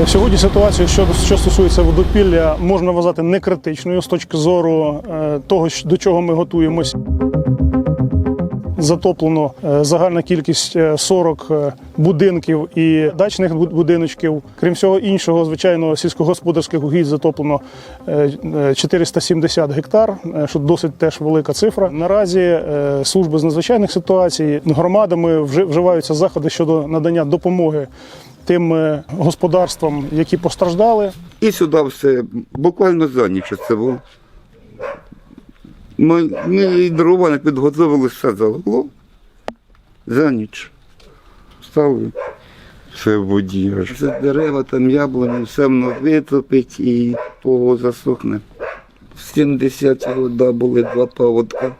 Е, Сьогодні ситуація, що, що стосується водопілля, можна вважати не критичною з точки зору е, того, до чого ми готуємось. Затоплено е, загальна кількість е, 40 е, будинків і дачних будиночків. Крім всього іншого, звичайно, сільськогосподарських угідь затоплено е, е, 470 гектар, що досить теж велика цифра. Наразі служби з надзвичайних ситуацій громадами вживаються заходи щодо надання допомоги тим е, господарствам, які постраждали. І сюди все буквально за ніч це було. Ми, ми і дрова не підготовили, все залило. За ніч. Стали все в воді. Це дерева, там яблуні, все воно витопить і того засохне. В 70 вода були два паводка.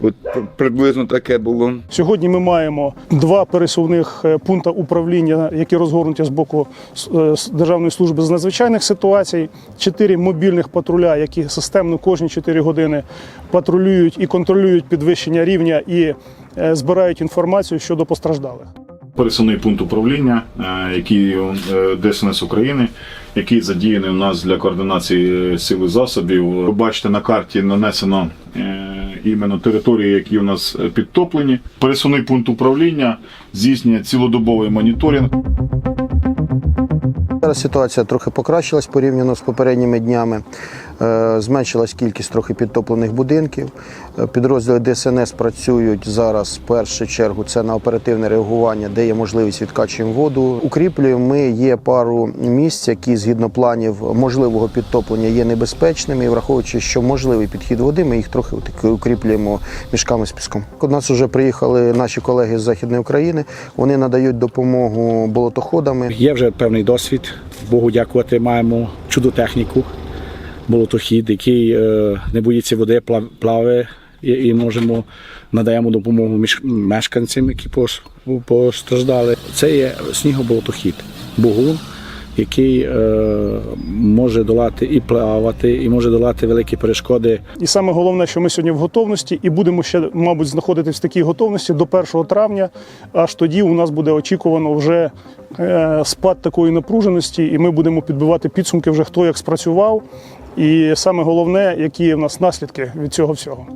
От приблизно таке було. Сьогодні ми маємо два пересувних е, пункти управління, які розгорнуті з боку е, Державної служби з надзвичайних ситуацій, чотири мобільних патруля, які системно кожні 4 години патрулюють і контролюють підвищення рівня і е, збирають інформацію щодо постраждалих. Пересувний пункт управління, е, який е, ДСНС України, який задіяний у нас для координації сили сил і засобів. Ви бачите, на карті нанесено е, іменно території, які у нас е, підтоплені. Пересувний пункт управління здійснює цілодобовий моніторинг. Зараз ситуація трохи покращилась порівняно з попередніми днями. Е, Зменшилась кількість трохи підтоплених будинків. Е, Підрозділи ДСНС працюють зараз в першу чергу. Це на оперативне реагування, де є можливість відкачуємо воду. Укріплюємо ми є пару місць, які згідно планів можливого підтоплення є небезпечними. І враховуючи, що можливий підхід води, ми їх трохи укріплюємо мішками з піском. До нас вже приїхали наші колеги з Західної України. Вони надають допомогу болотоходами. Є вже певний досвід. Богу дякувати, маємо чудо техніку, болотохід, який е, не боїться води, пла- плаває і, можемо надаємо допомогу мешканцям, які постраждали. Це є снігоболотохід, богун, який е, може долати і плавати, і може долати великі перешкоди І саме головне, що ми сьогодні в готовності, і будемо ще, мабуть, знаходитись в такій готовності до 1 травня. Аж тоді у нас буде очікувано вже спад такої напруженості, і ми будемо підбивати підсумки вже хто як спрацював. І саме головне, які в нас наслідки від цього всього.